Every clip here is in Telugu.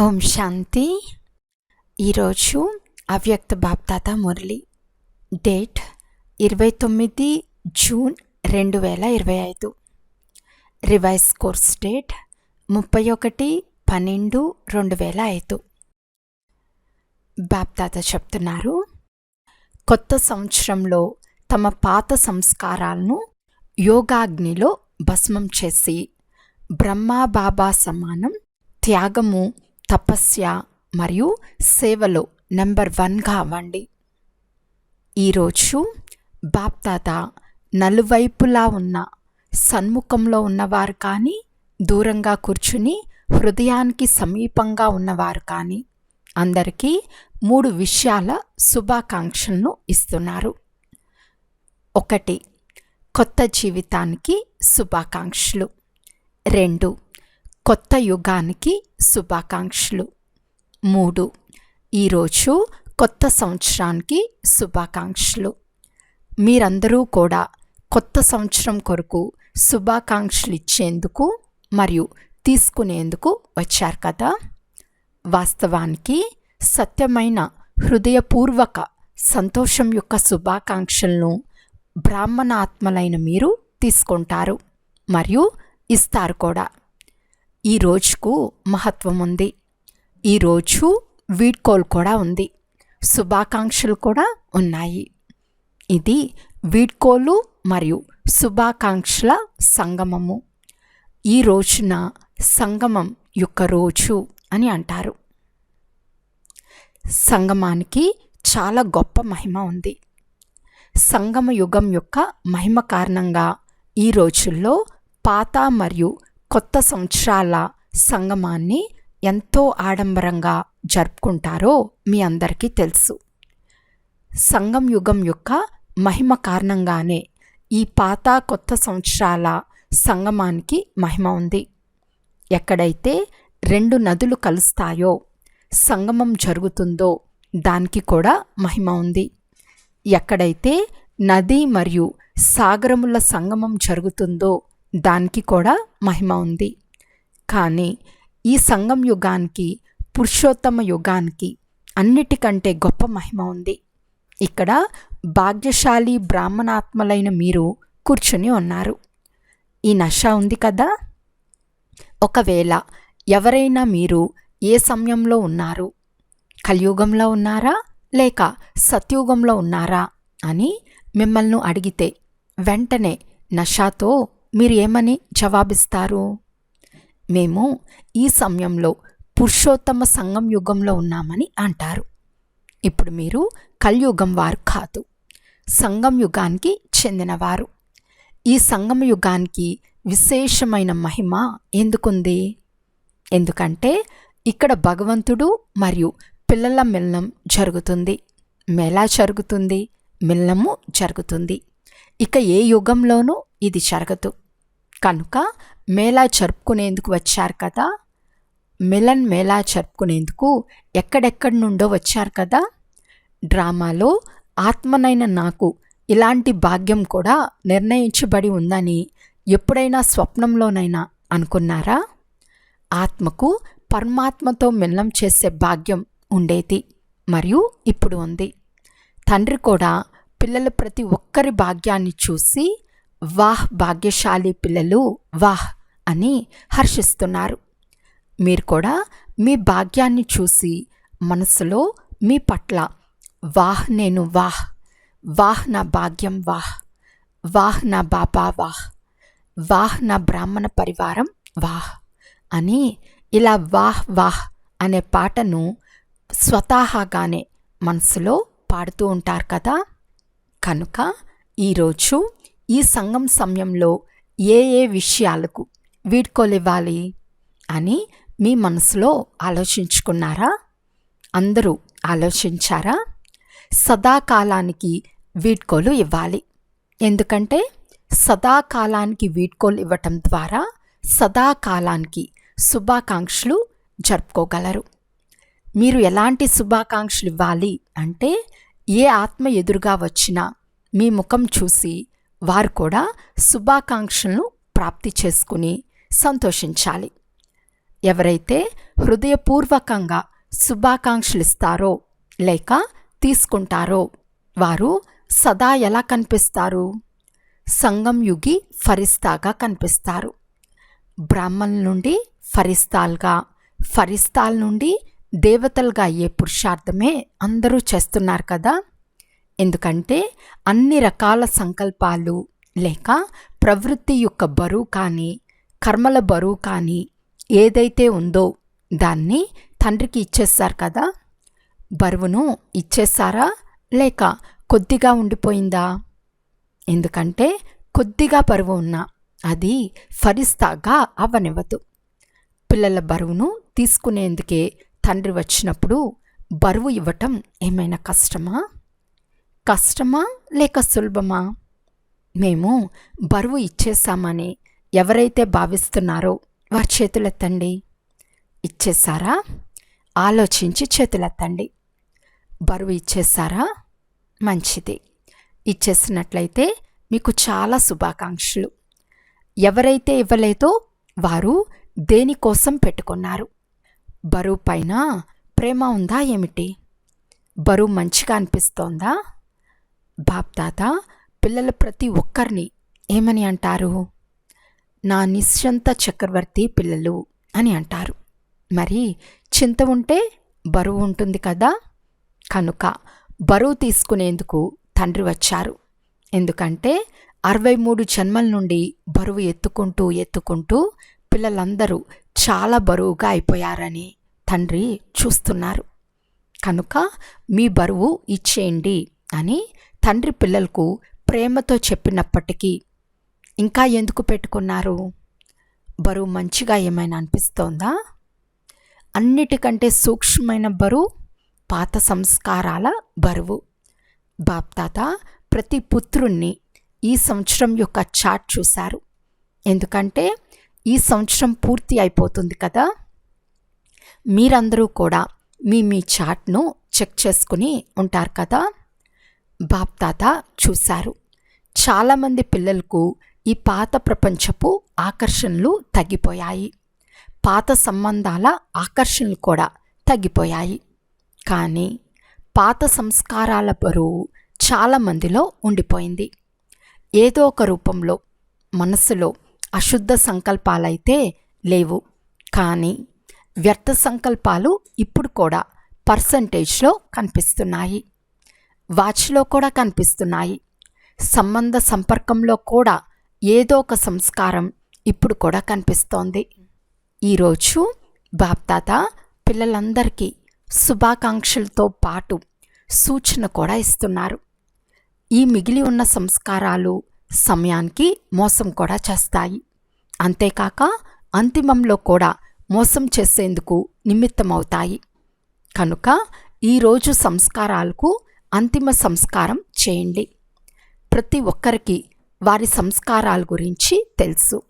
ఓం శాంతి. ఈరోజు అవ్యక్త బాప్తాత మురళి. డేట్ ఇరవై తొమ్మిది జూన్ రెండు వేల ఇరవై ఐదు. రివైజ్ కోర్స్ డేట్ ముప్పై ఒకటి పన్నెండు రెండు వేల ఐదు. బాప్తాత చెప్తున్నారు కొత్త సంవత్సరంలో తమ పాత సంస్కారాలను యోగాగ్నిలో భస్మం చేసి బ్రహ్మా బాబా సమానం త్యాగము తపస్య మరియు సేవలో నెంబర్ వన్గా అవ్వండి ఈరోజు బాప్తాత నలువైపులా ఉన్న సన్ముఖంలో ఉన్నవారు కానీ దూరంగా కూర్చుని హృదయానికి సమీపంగా ఉన్నవారు కానీ అందరికీ మూడు విషయాల శుభాకాంక్షలను ఇస్తున్నారు. ఒకటి కొత్త జీవితానికి శుభాకాంక్షలు. రెండు కొత్త యుగానికి శుభాకాంక్షలు. మూడు. ఈరోజు కొత్త సంవత్సరానికి శుభాకాంక్షలు. మీరందరూ కూడా కొత్త సంవత్సరం కొరకు శుభాకాంక్షలు ఇచ్చేందుకు మరియు తీసుకునేందుకు వచ్చారు కదా? వాస్తవానికి సత్యమైన హృదయపూర్వక సంతోషం యొక్క శుభాకాంక్షలను బ్రాహ్మణ ఆత్మలైన మీరు తీసుకుంటారు మరియు ఇస్తారు కూడా. ఈ రోజుకు మహత్వం ఉంది. ఈరోజు వీడ్కోల్ కూడా ఉంది. శుభాకాంక్షలు కూడా ఉన్నాయి. ఇది వీడ్కోలు మరియు శుభాకాంక్షల సంగమము. ఈ రోజున సంగమం యొక్క రోజు అని అంటారు. సంగమానికి చాలా గొప్ప మహిమ ఉంది. సంగమ యుగం యొక్క మహిమ కారణంగా ఈ రోజుల్లో పాత మరియు కొత్త సంవత్సరాల సంగమాన్ని ఎంతో ఆడంబరంగా జరుపుకుంటారో మీ అందరికీ తెలుసు. సంగం యుగం యొక్క మహిమ కారణంగానే ఈ పాత కొత్త సంవత్సరాల సంగమానికి మహిమ ఉంది. ఎక్కడైతే రెండు నదులు కలుస్తాయో సంగమం జరుగుతుందో దానికి కూడా మహిమ ఉంది. ఎక్కడైతే నది మరియు సాగరముల సంగమం జరుగుతుందో దానికి కూడా మహిమ ఉంది. కానీ ఈ సంగం యుగానికి పురుషోత్తమ యుగానికి అన్నిటికంటే గొప్ప మహిమ ఉంది. ఇక్కడ భాగ్యశాలి బ్రాహ్మణాత్మలైన మీరు కూర్చుని ఉన్నారు. ఈ నష ఉంది కదా? ఒకవేళ ఎవరైనా మీరు ఏ సమయంలో ఉన్నారు? కలియుగంలో ఉన్నారా? లేక సత్యుగంలో ఉన్నారా? అని మిమ్మల్ని అడిగితే వెంటనే నషాతో మీరు ఏమని జవాబిస్తారు? మేము ఈ సమయంలో పురుషోత్తమ సంఘం యుగంలో ఉన్నామని అంటారు. ఇప్పుడు మీరు కలియుగం వారు కాదు సంగం యుగానికి చెందినవారు. ఈ సంగమ యుగానికి విశేషమైన మహిమ ఎందుకుంది? ఎందుకంటే ఇక్కడ భగవంతుడు మరియు పిల్లల మిలనం జరుగుతుంది. మెలా జరుగుతుంది మిలనము జరుగుతుంది. ఇక ఏ యుగంలోనూ ఇది జరగదు. కనుక మేళా జరుపుకునేందుకు వచ్చారు కదా? మిలన్ మేళా జరుపుకునేందుకు ఎక్కడెక్కడి నుండో వచ్చారు కదా? డ్రామాలో ఆత్మనైన నాకు ఇలాంటి భాగ్యం కూడా నిర్ణయించబడి ఉందని ఎప్పుడైనా స్వప్నంలోనైనా అనుకున్నారా? ఆత్మకు పరమాత్మతో మిలనం చేసే భాగ్యం ఉండేది మరియు ఇప్పుడు ఉంది. తండ్రి కూడా పిల్లల ప్రతి ఒక్కరి భాగ్యాన్ని చూసి వాహ్ భాగ్యశాలి పిల్లలు వాహ్ అని హర్షిస్తున్నారు. మీరు కూడా మీ భాగ్యాన్ని చూసి మనసులో మీ పట్ల వాహ్ నేను వాహ్ వాహ్ నా భాగ్యం వాహ్ వాహ్ నా బాబా వాహ్ వాహ్ నా బ్రాహ్మణ పరివారం వాహ్ అని ఇలా వాహ్ వాహ్ అనే పాటను స్వతహాగానే మనసులో పాడుతూ ఉంటారు కదా. కనుక ఈరోజు ఈ సంఘం సమయంలో ఏ ఏ విషయాలకు వీడ్కోలివ్వాలి అని మీ మనసులో ఆలోచించుకున్నారా? అందరూ ఆలోచించారా? సదాకాలానికి వీడ్కోలు ఇవ్వాలి. ఎందుకంటే సదాకాలానికి వీడ్కోలు ఇవ్వటం ద్వారా సదాకాలానికి శుభాకాంక్షలు జరుపుకోగలరు. మీరు ఎలాంటి శుభాకాంక్షలు ఇవ్వాలి అంటే ఏ ఆత్మ ఎదురుగా వచ్చినా మీ ముఖం చూసి వారు కూడా శుభాకాంక్షలను ప్రాప్తి చేసుకుని సంతోషించాలి. ఎవరైతే హృదయపూర్వకంగా శుభాకాంక్షలు ఇస్తారో లేక తీసుకుంటారో వారు సదా ఎలా కనిపిస్తారు? సంగం యుగి ఫరిస్తాగా కనిపిస్తారు. బ్రాహ్మణుల నుండి ఫరిస్తాల్గా ఫరిస్తాల్ నుండి దేవతలుగా అయ్యే పురుషార్థమే అందరూ చేస్తున్నారు కదా? ఎందుకంటే అన్ని రకాల సంకల్పాలు లేక ప్రవృత్తి యొక్క బరువు కానీ కర్మల బరువు కానీ ఏదైతే ఉందో దాన్ని తండ్రికి ఇచ్చేస్తారు కదా? బరువును ఇచ్చేసారా లేక కొద్దిగా ఉండిపోయిందా? ఎందుకంటే కొద్దిగా బరువు ఉన్నా అది ఫరిస్తాగా అవ్వనివ్వదు పిల్లల బరువును తీసుకునేందుకే తండ్రి వచ్చినప్పుడు బరువు ఇవ్వటం ఏమైనా కష్టమా? కష్టమా లేక సులభమా? మేము బరువు ఇచ్చేసామని ఎవరైతే భావిస్తున్నారో వారి చేతులెత్తండి. ఇచ్చేసారా ఆలోచించి చేతులెత్తండి. బరువు ఇచ్చేసారా మంచిది. ఇచ్చేసినట్లయితే మీకు చాలా శుభాకాంక్షలు. ఎవరైతే ఇవ్వలేదో వారు దేనికోసం పెట్టుకున్నారు? బరువు పైన ప్రేమ ఉందా ఏమిటి? బరువు మంచిగా అనిపిస్తోందా? బాప్దాత పిల్లల ప్రతి ఒక్కరిని ఏమని అంటారు? నా నిశ్చంత చక్రవర్తి పిల్లలు అని అంటారు. మరి చింత ఉంటే బరువు ఉంటుంది కదా? కనుక బరువు తీసుకునేందుకు తండ్రి వచ్చారు. ఎందుకంటే అరవై మూడు జన్మల నుండి బరువు ఎత్తుకుంటూ ఎత్తుకుంటూ పిల్లలందరూ చాలా బరువుగా అయిపోయారని తండ్రి చూస్తున్నారు. కనుక మీ బరువు ఇచ్చేయండి అని తండ్రి పిల్లలకు ప్రేమతో చెప్పినప్పటికీ ఇంకా ఎందుకు పెట్టుకున్నారు? బరువు మంచిగా ఏమైనా అనిపిస్తోందా? అన్నిటికంటే సూక్ష్మమైన బరువు పాత సంస్కారాల బరువు. బాప్తాత ప్రతి పుత్రుణ్ణి ఈ సంవత్సరం యొక్క చాట్ చూశారు. ఎందుకంటే ఈ సంవత్సరం పూర్తి అయిపోతుంది కదా? మీరందరూ కూడా మీ మీ చాట్ను చెక్ చేసుకుని ఉంటారు కదా? బాప్తాత చూశారు. చాలామంది పిల్లలకు ఈ పాత ప్రపంచపు ఆకర్షణలు తగ్గిపోయాయి. పాత సంబంధాల ఆకర్షణలు కూడా తగ్గిపోయాయి. కానీ పాత సంస్కారాల బరువు చాలామందిలో ఉండిపోయింది. ఏదో ఒక రూపంలో మనసులో అశుద్ధ సంకల్పాలైతే లేవు. కానీ వ్యర్థ సంకల్పాలు ఇప్పుడు కూడా పర్సంటేజ్లో కనిపిస్తున్నాయి. వాచ్లో కూడా కనిపిస్తున్నాయి. సంబంధ సంపర్కంలో కూడా ఏదో ఒక సంస్కారం ఇప్పుడు కూడా కనిపిస్తోంది. ఈరోజు బాప్తాత పిల్లలందరికీ శుభాకాంక్షలతో పాటు సూచన కూడా ఇస్తున్నారు. ఈ మిగిలి ఉన్న సంస్కారాలు సమయానికి మోసం కూడా చేస్తాయి. అంతేకాక అంతిమంలో కూడా మోసం చేసేందుకు నిమిత్తమవుతాయి. కనుక ఈరోజు సంస్కారాలకు అంతిమ సంస్కారం చేయండి. ప్రతి ఒక్కరికి వారి సంస్కారాల గురించి తెలుసు.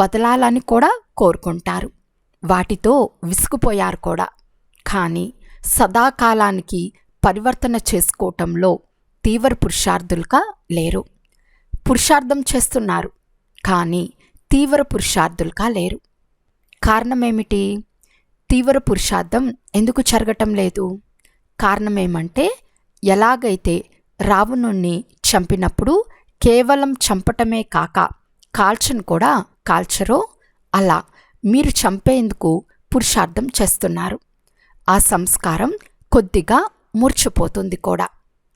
వదలాలని కూడా కోరుకుంటారు. వాటితో విసుగుపోయారు కూడా. కానీ సదాకాలానికి పరివర్తన చేసుకోవటంలో తీవ్ర పురుషార్థులుగా లేరు. పురుషార్థం చేస్తున్నారు. కానీ తీవ్ర పురుషార్థులుగా లేరు. కారణమేమిటి? తీవ్ర పురుషార్థం ఎందుకు జరగటం లేదు? కారణమేమంటే ఎలాగైతే రావణుణ్ణి చంపినప్పుడు కేవలం చంపటమే కాక కాల్చను కూడా కాల్చరో అలా మీరు చంపేందుకు పురుషార్థం చేస్తున్నారు. ఆ సంస్కారం కొద్దిగా మూర్చిపోతుంది కూడా.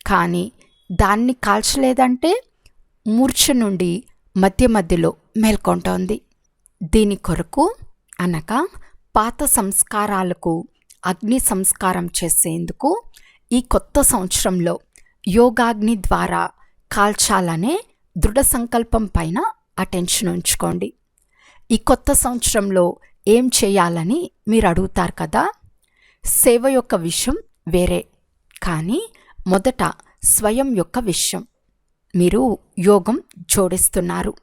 కానీ దాన్ని కాల్చలేదంటే మూర్ఛ నుండి మధ్య మధ్యలో మేల్కొంటోంది. దీని కొరకు అనగా పాత సంస్కారాలకు అగ్ని సంస్కారం చేసేందుకు ఈ కొత్త సంవత్సరంలో యోగాగ్ని ద్వారా కాల్చాలనే దృఢ సంకల్పం పైన అటెన్షన్ ఉంచుకోండి. ఈ కొత్త సంవత్సరంలో ఏం చేయాలని మీరు అడుగుతారు కదా? సేవ యొక్క విషయం వేరే కానీ మొదట స్వయం యొక్క విషయం. మీరు యోగం జోడిస్తున్నారు.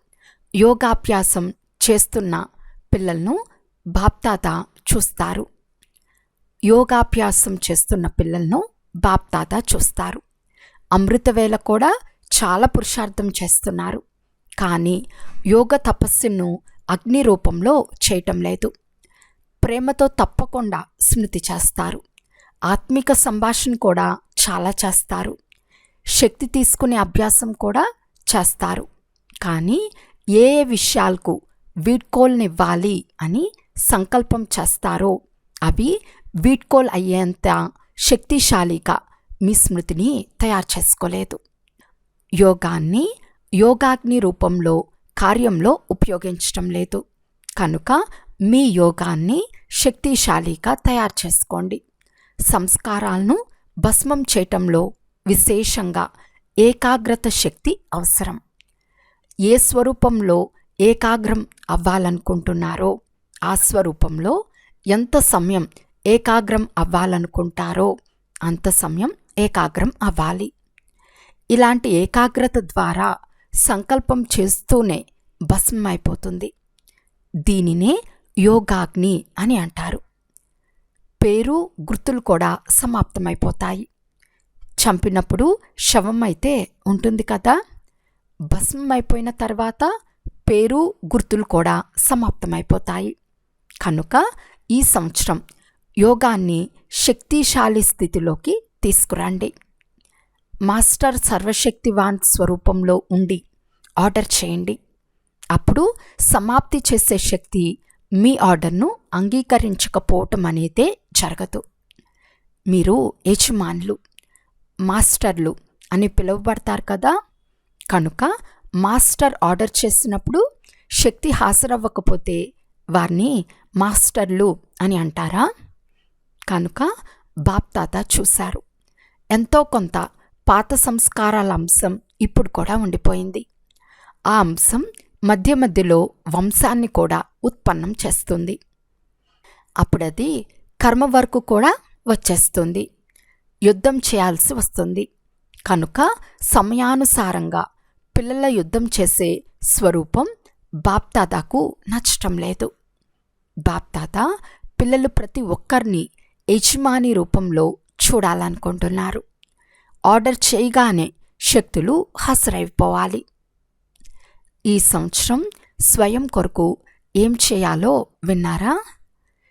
యోగాభ్యాసం చేస్తున్న పిల్లలను బాప్తాత చూస్తారు. యోగాభ్యాసం చేస్తున్న పిల్లలను బాప్తాత చూస్తారు. అమృతవేళ కూడా చాలా పురుషార్థం చేస్తున్నారు. కానీ యోగ తపస్సును అగ్ని రూపంలో చేయటం లేదు. ప్రేమతో తప్పకుండా స్మృతి చేస్తారు. ఆత్మిక సంభాషణ కూడా చాలా చేస్తారు. శక్తి తీసుకునే అభ్యాసం కూడా చేస్తారు. కానీ ఏ ఏ విషయాలకు వీడ్కోల్నివ్వాలి అని సంకల్పం చేస్తారో అవి వీడ్కోల్ అయ్యేంత శక్తిశాలిగా మీ స్మృతిని తయారు చేసుకోలేదు. యోగాన్ని యోగాగ్ని రూపంలో కార్యంలో ఉపయోగించటం లేదు. కనుక మీ యోగాన్ని శక్తిశాలిగా తయారు చేసుకోండి. సంస్కారాలను భస్మం చేయటంలో విశేషంగా ఏకాగ్రత శక్తి అవసరం. ఏ స్వరూపంలో ఏకాగ్రం అవ్వాలనుకుంటున్నారో ఆ స్వరూపంలో ఎంత సమయం ఏకాగ్రం అవ్వాలనుకుంటారో అంత సమయం ఏకాగ్రం అవ్వాలి. ఇలాంటి ఏకాగ్రత ద్వారా సంకల్పం చేస్తూనే భస్మం అయిపోతుంది దీనినే యోగాగ్ని అని అంటారు. పేరు గుర్తులు కూడా సమాప్తమైపోతాయి. చంపినప్పుడు శవం అయితే ఉంటుంది కదా? భస్మం అయిపోయిన తర్వాత పేరు గుర్తులు కూడా సమాప్తమైపోతాయి. కనుక ఈ సంవత్సరం యోగాన్ని శక్తిశాలి స్థితిలోకి తీసుకురండి. మాస్టర్ సర్వశక్తివాన్ స్వరూపంలో ఉండి ఆర్డర్ చేయండి. అప్పుడు సమాప్తి చేసే శక్తి మీ ఆర్డర్ను అంగీకరించకపోవటం అనేది జరగదు. మీరు యజమానులు మాస్టర్లు అని పిలువబడతారు కదా? కనుక మాస్టర్ ఆర్డర్ చేసినప్పుడు శక్తి హాజరవ్వకపోతే వారిని మాస్టర్లు అని అంటారా? కనుక బాప్తాత చూశారు. ఎంతో కొంత పాత సంస్కారాల అంశం ఇప్పుడు కూడా ఉండిపోయింది. ఆ అంశం మధ్య మధ్యలో వంశాన్ని కూడా ఉత్పన్నం చేస్తుంది. అప్పుడది కర్మ వరకు కూడా వచ్చేస్తుంది. యుద్ధం చేయాల్సి వస్తుంది. కనుక సమయానుసారంగా పిల్లల యుద్ధం చేసే స్వరూపం బాప్తాదాకు నచ్చటం లేదు. బాప్తాత పిల్లలు ప్రతి ఒక్కరిని యజమాని రూపంలో చూడాలనుకుంటున్నారు. ఆర్డర్ చేయగానే శక్తులు హాజరైపోవాలి ఈ సంవత్సరం స్వయం కొరకు ఏం చేయాలో విన్నారా?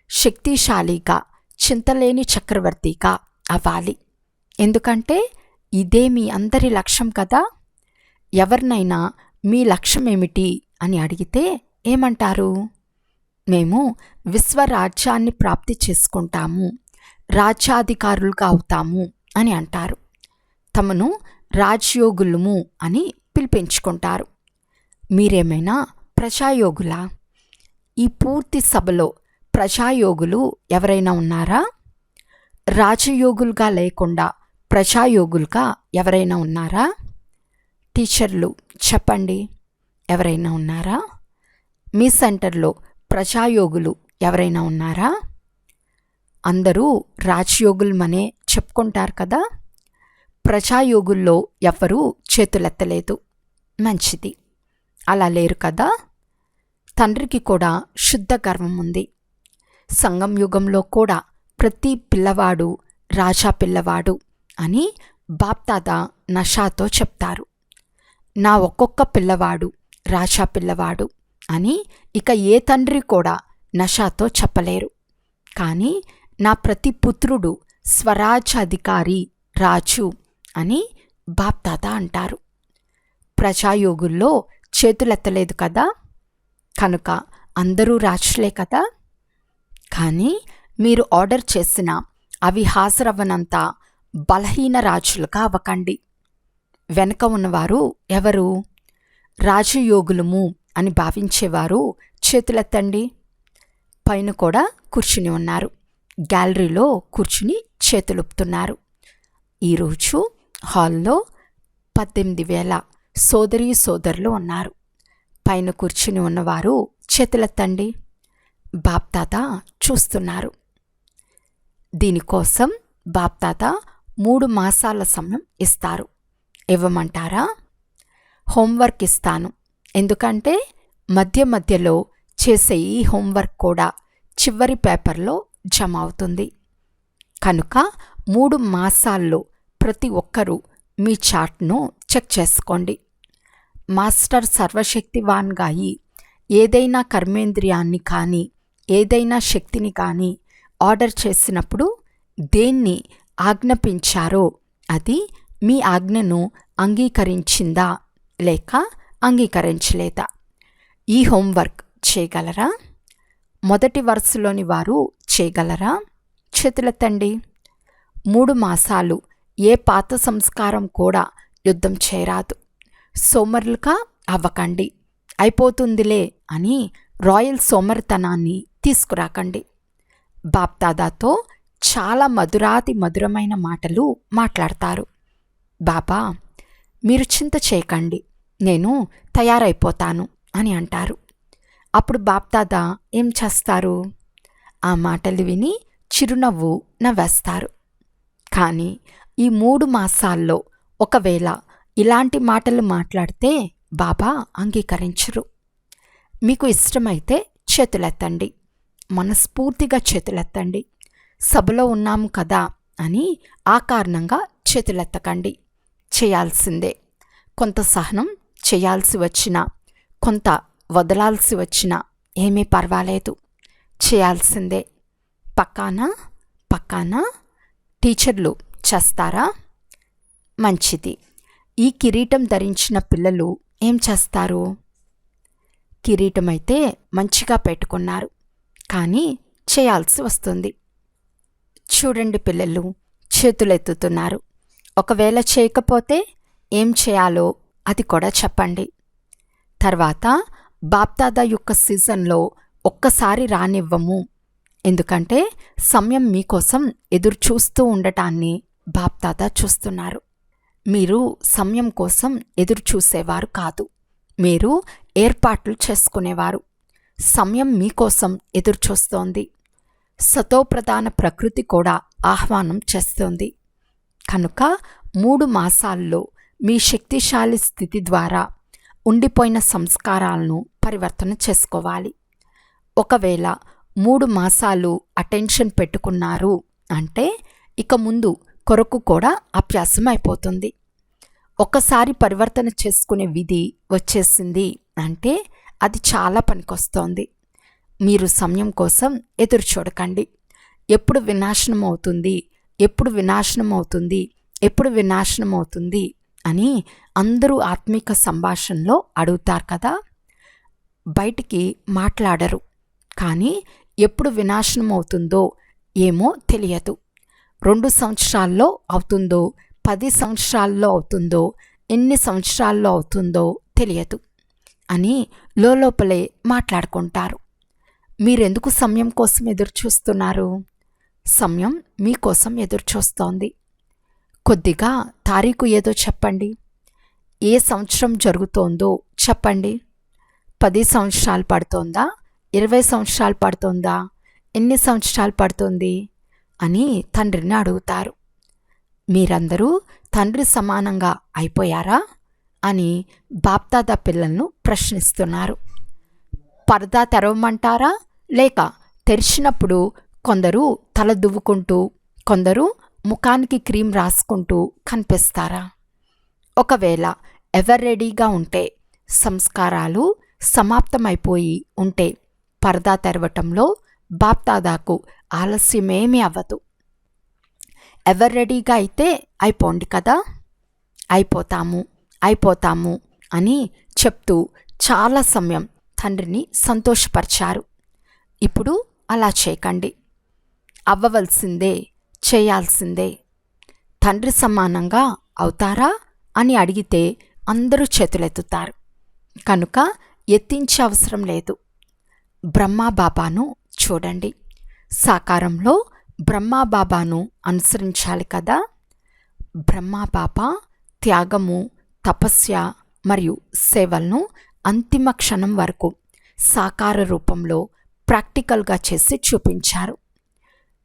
శక్తిశాలిగా చింతలేని చక్రవర్తిగా అవ్వాలి. ఎందుకంటే ఇదే మీ అందరి లక్ష్యం కదా? ఎవరినైనా మీ లక్ష్యం ఏమిటి అని అడిగితే ఏమంటారు? మేము విశ్వరాజ్యాన్ని ప్రాప్తి చేసుకుంటాము రాజ్యాధికారులుగా అవుతాము అని అంటారు. తమను రాజ్యోగులము అని పిలిపించుకుంటారు. మీరేమైనా ప్రజాయోగులా? ఈ పూర్తి సభలో ప్రజాయోగులు ఎవరైనా ఉన్నారా? రాజయోగులుగా లేకుండా ప్రజాయోగులుగా ఎవరైనా ఉన్నారా? టీచర్లు చెప్పండి ఎవరైనా ఉన్నారా? మీ సెంటర్లో ప్రజాయోగులు ఎవరైనా ఉన్నారా? అందరూ రాజయోగులమనే చెప్పుకుంటారు కదా. ప్రజాయోగుల్లో ఎవ్వరూ చేతులెత్తలేదు. మంచిది. అలా లేరు కదా. తండ్రికి కూడా శుద్ధ గర్వం ఉంది. సంగం యుగంలో కూడా ప్రతి పిల్లవాడు రాజా పిల్లవాడు అని బాప్దాద నషాతో చెప్తారు. నా ఒక్కొక్క పిల్లవాడు రాజా పిల్లవాడు. అని ఇక ఏ తండ్రి కూడా నషాతో చెప్పలేరు. కానీ నా ప్రతి పుత్రుడు స్వరాజ్యాధికారి రాజు అని బాప్దాద అంటారు. ప్రజాయోగుల్లో చేతులెత్తలేదు కదా? కనుక అందరూ రాజులే కదా? కానీ మీరు ఆర్డర్ చేసిన అవి హాజరవ్వనంత బలహీన రాజులుగా అవ్వకండి. వెనక ఉన్నవారు ఎవరు? రాజయోగులము అని భావించేవారు చేతులెత్తండి. పైన కూడా కూర్చుని ఉన్నారు. గ్యాలరీలో కూర్చుని చేతులుపుతున్నారు ఈరోజు హాల్లో పద్దెనిమిది వేల సోదరీ సోదరులు ఉన్నారు. పైన కూర్చుని ఉన్నవారు చేతులెత్తండి. బాప్తాత చూస్తున్నారు. దీనికోసం బాప్తాత మూడు మాసాల సమయం ఇస్తారు. ఇవ్వమంటారా? హోంవర్క్ ఇస్తాను. ఎందుకంటే మధ్య మధ్యలో చేసే ఈ హోంవర్క్ కూడా చివరి పేపర్లో జమ అవుతుంది. కనుక మూడు మాసాల్లో ప్రతి ఒక్కరూ మీ చార్ట్ను చెక్ చేసుకోండి. మాస్టర్ సర్వశక్తివాన్గా అయి ఏదైనా కర్మేంద్రియాన్ని కానీ ఏదైనా శక్తిని కానీ ఆర్డర్ చేసినప్పుడు దేన్ని ఆజ్ఞాపించారో అది మీ ఆజ్ఞను అంగీకరించిందా లేక అంగీకరించలేదా? ఈ హోంవర్క్ చేయగలరా? మొదటి వరుసలోని వారు చేయగలరా? చేతులెత్తండి. మూడు మాసాలు ఏ పాత సంస్కారం కూడా యుద్ధం చేయరాదు. సోమరులుగా అవ్వకండి. అయిపోతుందిలే అని రాయల్ సోమరితనాన్ని తీసుకురాకండి. బాప్దాదాతో చాలా మధురాతి మధురమైన మాటలు మాట్లాడతారు. బాబా మీరు చింత చేయకండి. నేను తయారైపోతాను అని అంటారు. అప్పుడు బాప్దాదా ఏం చేస్తారు? ఆ మాటలు విని చిరునవ్వు నవ్వేస్తారు. కానీ ఈ మూడు మాసాల్లో ఒకవేళ ఇలాంటి మాటలు మాట్లాడితే బాబా అంగీకరించరు. మీకు ఇష్టమైతే చేతులెత్తండి. మనస్ఫూర్తిగా చేతులెత్తండి. సభలో ఉన్నాము కదా అని ఆ కారణంగా చేతులెత్తకండి. చేయాల్సిందే. కొంత సహనం చేయాల్సి వచ్చినా కొంత వదలాల్సి వచ్చినా ఏమీ పర్వాలేదు. చేయాల్సిందే. పక్కాన పక్కాన టీచర్లు చేస్తారా? మంచిది. ఈ కిరీటం ధరించిన పిల్లలు ఏం చేస్తారు? కిరీటం అయితే మంచిగా పెట్టుకున్నారు. కానీ చేయాల్సి వస్తుంది. చూడండి పిల్లలు చేతులెత్తుతున్నారు. ఒకవేళ చేయకపోతే ఏం చేయాలో అది కూడా చెప్పండి. తర్వాత బాప్దాదా యొక్క సీజన్లో ఒక్కసారి రానివ్వము. ఎందుకంటే సమయం మీకోసం ఎదురు చూస్తూ ఉండటాన్ని బాప్దాదా చూస్తున్నారు. మీరు సమయం కోసం ఎదురు చూసేవారు కాదు. మీరు ఏర్పాట్లు చేసుకునేవారు. సమయం మీకోసం ఎదురు చూస్తోంది సతోప్రధాన ప్రకృతి కూడా ఆహ్వానం చేస్తోంది. కనుక మూడు మాసాల్లో మీ శక్తిశాలి స్థితి ద్వారా ఉండిపోయిన సంస్కారాలను పరివర్తన చేసుకోవాలి. ఒకవేళ మూడు మాసాలు అటెన్షన్ పెట్టుకున్నారు అంటే ఇక ముందు కొరకు కూడా అభ్యాసం అయిపోతుంది. ఒక్కసారి పరివర్తన చేసుకునే విధి వచ్చేసింది అంటే అది చాలా పనికొస్తోంది. మీరు సమయం కోసం ఎదురు చూడకండి. ఎప్పుడు వినాశనం అవుతుంది ఎప్పుడు వినాశనం అవుతుంది ఎప్పుడు వినాశనం అవుతుంది అని అందరూ ఆత్మిక సంభాషణలో అడుగుతారు కదా. బయటికి మాట్లాడరు. కానీ ఎప్పుడు వినాశనం అవుతుందో ఏమో తెలియదు. రెండు సంవత్సరాల్లో అవుతుందో పది సంవత్సరాల్లో అవుతుందో ఎన్ని సంవత్సరాల్లో అవుతుందో తెలియదు అని లోపలే మాట్లాడుకుంటారు. మీరెందుకు సమయం కోసం ఎదురు చూస్తున్నారు సమయం మీకోసం ఎదురు చూస్తోంది కొద్దిగా తారీఖు ఏదో చెప్పండి. ఏ సంవత్సరం జరుగుతోందో చెప్పండి. పది సంవత్సరాలు పడుతోందా? ఇరవై సంవత్సరాలు పడుతోందా? ఎన్ని సంవత్సరాలు పడుతుంది? అని తండ్రిని అడుగుతారు. మీరందరూ తండ్రి సమానంగా అయిపోయారా? అని బాప్దాదా పిల్లలను ప్రశ్నిస్తున్నారు. పరదా తెరవమంటారా? లేక తెరిచినప్పుడు కొందరు తల దువ్వుకుంటూ కొందరు ముఖానికి క్రీమ్ రాసుకుంటూ కనిపిస్తారా? ఒకవేళ ఎవర్ రెడీగా ఉంటే సంస్కారాలు సమాప్తమైపోయి ఉంటే పరదా తెరవటంలో బాప్తాదాకు ఆలస్యమేమీ అవ్వదు. ఎవర్ రెడీగా అయితే అయిపోండి కదా? అయిపోతాము అయిపోతాము అని చెప్తూ చాలా సమయం తండ్రిని సంతోషపరిచారు. ఇప్పుడు అలా చేయకండి. అవ్వవలసిందే చేయాల్సిందే. తండ్రి సమానంగా అవుతారా అని అడిగితే అందరూ చేతులెత్తుతారు. కనుక ఎత్తించే అవసరం లేదు. బ్రహ్మాబాబాను చూడండి. సాకారంలో బ్రహ్మాబాబాను అనుసరించాలి కదా? బ్రహ్మాబాబా త్యాగము తపస్య మరియు సేవలను అంతిమ క్షణం వరకు సాకార రూపంలో ప్రాక్టికల్గా చేసి చూపించారు.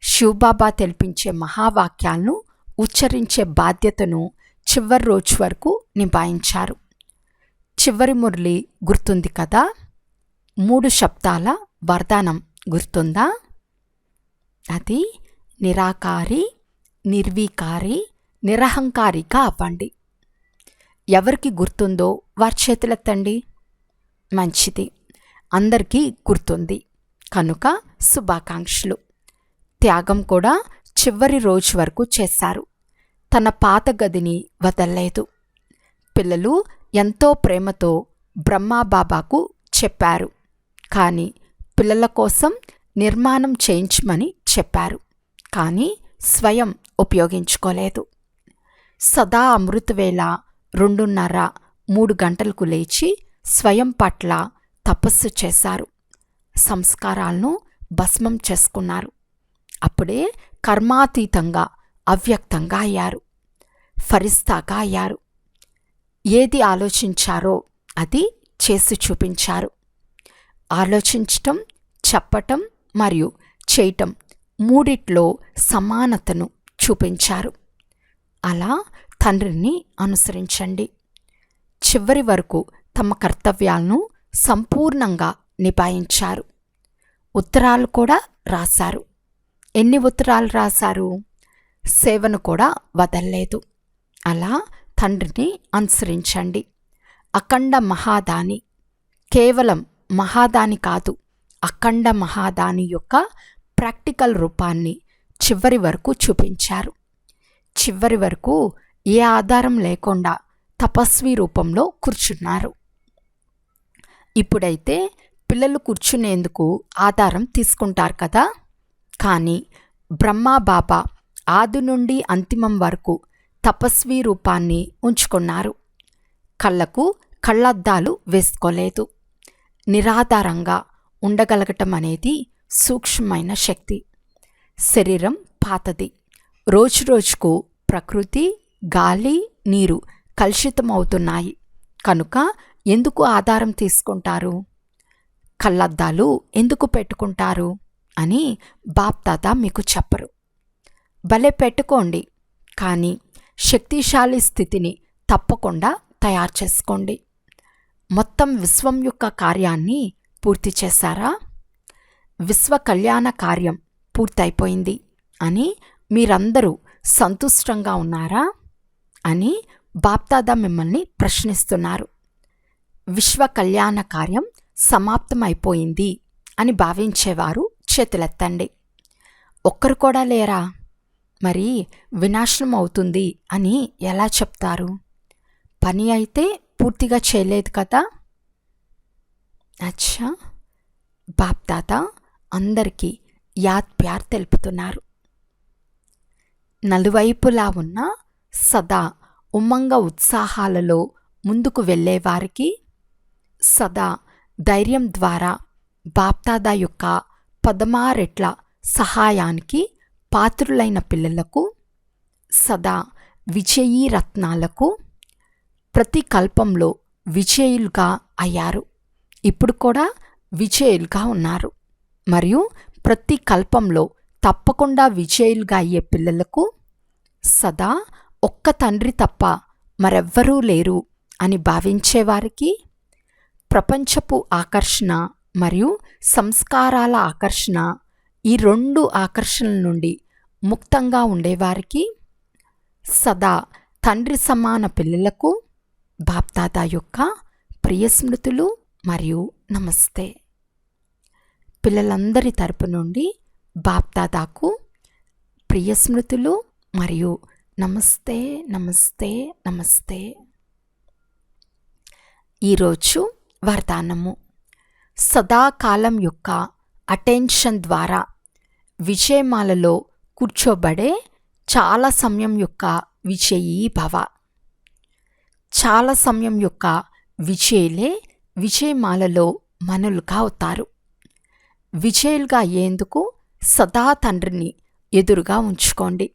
శివబాబా తెలిపించే మహావాక్యాలను ఉచ్చరించే బాధ్యతను చివరి రోజు వరకు నిభాయించారు. చివరి మురళి గుర్తుంది కదా? మూడు శబ్దాల వరదానం గుర్తుందా? అది నిరాకారి నిర్వీకారి నిరహంకారిగా అవ్వండి. ఎవరికి గుర్తుందో వారి చేతులెత్తండి. మంచిది. అందరికీ గుర్తుంది. కనుక శుభాకాంక్షలు. త్యాగం కూడా చివరి రోజు వరకు చేశారు. తన పాత గదిని వదల్లేదు. పిల్లలు ఎంతో ప్రేమతో బ్రహ్మాబాబాకు చెప్పారు. కానీ పిల్లల కోసం నిర్మాణం చేయించమని చెప్పారు. కానీ స్వయం ఉపయోగించుకోలేదు. సదా అమృతవేళ రెండున్నర మూడు గంటలకు లేచి స్వయం పట్ల తపస్సు చేశారు. సంస్కారాలను భస్మం చేసుకున్నారు. అప్పుడే కర్మాతీతంగా అవ్యక్తంగా అయ్యారు. ఫరిస్తాగా అయ్యారు. ఏది ఆలోచించారో అది చేసి చూపించారు. ఆలోచించటం చెప్పటం మరియు చేయటం మూడిట్లో సమానతను చూపించారు. అలా తండ్రిని అనుసరించండి. చివరి వరకు తమ కర్తవ్యాలను సంపూర్ణంగా నిభాయించారు. ఉత్తరాలు కూడా రాశారు. ఎన్ని ఉత్తరాలు రాశారు? సేవను కూడా వదల్లేదు. అలా తండ్రిని అనుసరించండి. అఖండ మహాదాని. కేవలం మహాదాని కాదు అఖండ మహాదాని యొక్క ప్రాక్టికల్ రూపాన్ని చివరి వరకు చూపించారు. చివరి వరకు ఏ ఆధారం లేకుండా తపస్వి రూపంలో కూర్చున్నారు. ఇప్పుడైతే పిల్లలు కూర్చునేందుకు ఆధారం తీసుకుంటారు కదా? కానీ బ్రహ్మా బాబా ఆది నుండి అంతిమం వరకు తపస్వి రూపాన్ని ఉంచుకున్నారు. కళ్ళకు కళ్ళద్దాలు వేసుకోలేదు. నిరాధారంగా ఉండగలగటం అనేది సూక్ష్మమైన శక్తి. శరీరం పాతది. రోజురోజుకు ప్రకృతి గాలి నీరు కలుషితమవుతున్నాయి. కనుక ఎందుకు ఆధారం తీసుకుంటారు? కళ్ళద్దాలు ఎందుకు పెట్టుకుంటారు? అని బాప్దాద మీకు చెప్పరు. భలే పెట్టుకోండి కానీ శక్తిశాలి స్థితిని తప్పకుండా తయారు చేసుకోండి. మొత్తం విశ్వం యొక్క కార్యాన్ని పూర్తి చేశారా? విశ్వ కళ్యాణ కార్యం పూర్తయిపోయింది అని మీరందరూ సంతుష్టంగా ఉన్నారా? అని బాప్దాదా మిమ్మల్ని ప్రశ్నిస్తున్నారు. విశ్వ కళ్యాణ కార్యం సమాప్తమైపోయింది అని భావించేవారు చేతులెత్తండి. ఒక్కరు కూడా లేరా? మరి వినాశనం అవుతుంది అని ఎలా చెప్తారు? పని అయితే పూర్తిగా చేయలేదు కదా? అచ్చా! బాప్దాత అందరికీ యాద్ ప్యార్ తెలుపుతున్నారు. నలువైపులా ఉన్న సదా ఉమ్మంగ ఉత్సాహాలలో ముందుకు వెళ్ళేవారికి సదా ధైర్యం ద్వారా బాప్దాదా యొక్క పదమారెట్ల సహాయానికి పాత్రులైన పిల్లలకు సదా విజయీ రత్నాలకు ప్రతి కల్పంలో విజయులుగా అయ్యారు. ఇప్పుడు కూడా విజయులుగా ఉన్నారు. మరియు ప్రతి కల్పంలో తప్పకుండా విజయులుగా అయ్యే పిల్లలకు సదా ఒక్క తండ్రి తప్ప మరెవ్వరూ లేరు అని భావించేవారికి ప్రపంచపు ఆకర్షణ మరియు సంస్కారాల ఆకర్షణ ఈ రెండు ఆకర్షణల నుండి ముక్తంగా ఉండేవారికి సదా తండ్రి సమాన పిల్లలకు బాప్దాదా యొక్క ప్రియ స్మృతులు మరియు నమస్తే. పిల్లలందరి తరపు నుండి బాప్దాదాకు ప్రియ స్మృతులు మరియు నమస్తే నమస్తే నమస్తే. ఈరోజు వరదానము సదాకాలం యొక్క అటెన్షన్ ద్వారా విజయమాలలో కూర్చోబడే చాలా సమయం యొక్క విజయీ భవ. చాలా సమయం యొక్క విజయులే విజయమాలలో మనులుగా అవుతారు. విజయులుగా అయ్యేందుకు సదా తండ్రిని ఎదురుగా ఉంచుకోండి.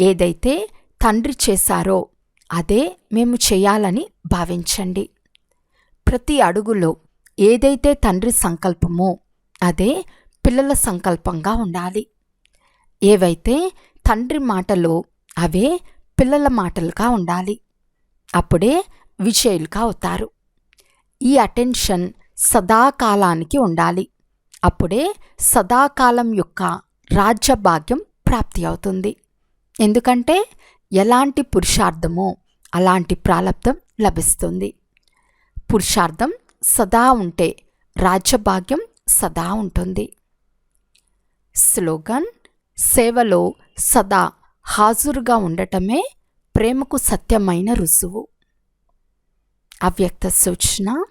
ఏదైతే తండ్రి చేశారో అదే మేము చేయాలని భావించండి. ప్రతి అడుగులో ఏదైతే తండ్రి సంకల్పమో అదే పిల్లల సంకల్పంగా ఉండాలి. ఏవైతే తండ్రి మాటలో అవే పిల్లల మాటలుగా ఉండాలి. అప్పుడే విజయులుగా అవుతారు. ఈ అటెన్షన్ సదాకాలానికి ఉండాలి. అప్పుడే సదాకాలం యొక్క రాజ్యభాగ్యం ప్రాప్తి అవుతుంది. ఎందుకంటే ఎలాంటి పురుషార్థమో అలాంటి ప్రాలబ్ధం లభిస్తుంది. పురుషార్థం సదా ఉంటే రాజ్యభాగ్యం సదా ఉంటుంది. స్లోగన్ సేవలో సదా హాజరుగా ఉండటమే ప్రేమకు సత్యమైన రుజువు. అవ్యక్త సూచన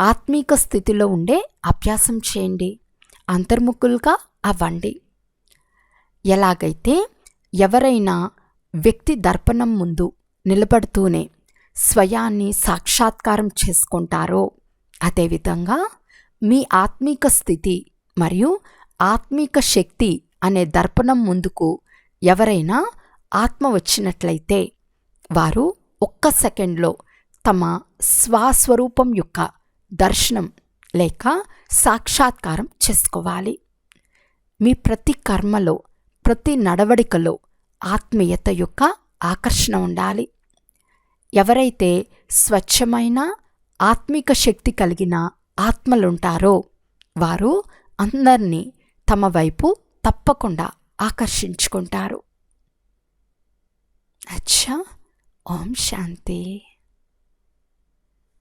ఆత్మీక స్థితిలో ఉండే అభ్యాసం చేయండి అంతర్ముఖులుగా అవ్వండి. ఎలాగైతే ఎవరైనా వ్యక్తి దర్పణం ముందు నిలబడుతూనే స్వయాన్ని సాక్షాత్కారం చేసుకుంటారో అదేవిధంగా మీ ఆత్మీక స్థితి మరియు ఆత్మీక శక్తి అనే దర్పణం ముందుకు ఎవరైనా ఆత్మ వచ్చినట్లయితే వారు ఒక్క సెకండ్లో తమ స్వస్వరూపం యొక్క దర్శనం లేక సాక్షాత్కారం చేసుకోవాలి. మీ ప్రతి కర్మలో ప్రతి నడవడికలో ఆత్మీయత యొక్క ఆకర్షణ ఉండాలి. ఎవరైతే స్వచ్ఛమైన ఆత్మిక శక్తి కలిగిన ఆత్మలుంటారో వారు అందరినీ తమ వైపు తప్పకుండా ఆకర్షించుకుంటారు. అచ్చా ఓం శాంతి.